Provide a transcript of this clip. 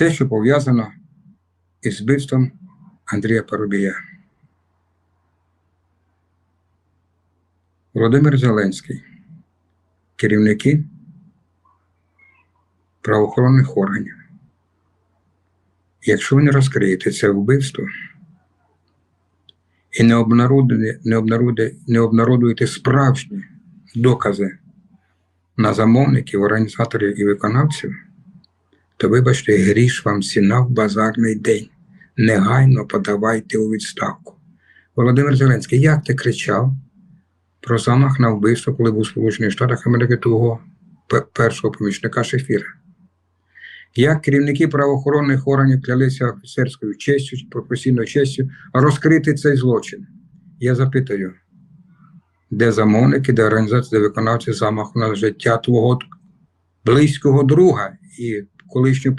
те, що пов'язано із вбивством Андрія Парубія. Володимир Зеленський, керівники правоохоронних органів. Якщо ви не розкриєте це вбивство і не обнародуєте, не обнародуєте, справжні докази на замовників, організаторів і виконавців, то вибачте, гріш вам ціна в базарний день. Негайно подавайте у відставку. Володимир Зеленський, як ти кричав про замах на вбивство, коли був у Сполучених Штатах Америки твого пе- першого помічника Шефіра? Як керівники правоохоронних органів клялися офіцерською честю, професійною честю розкрити цей злочин? Я запитую, де замовники, де організації, де виконавці замаху на життя твого близького друга і колишнього?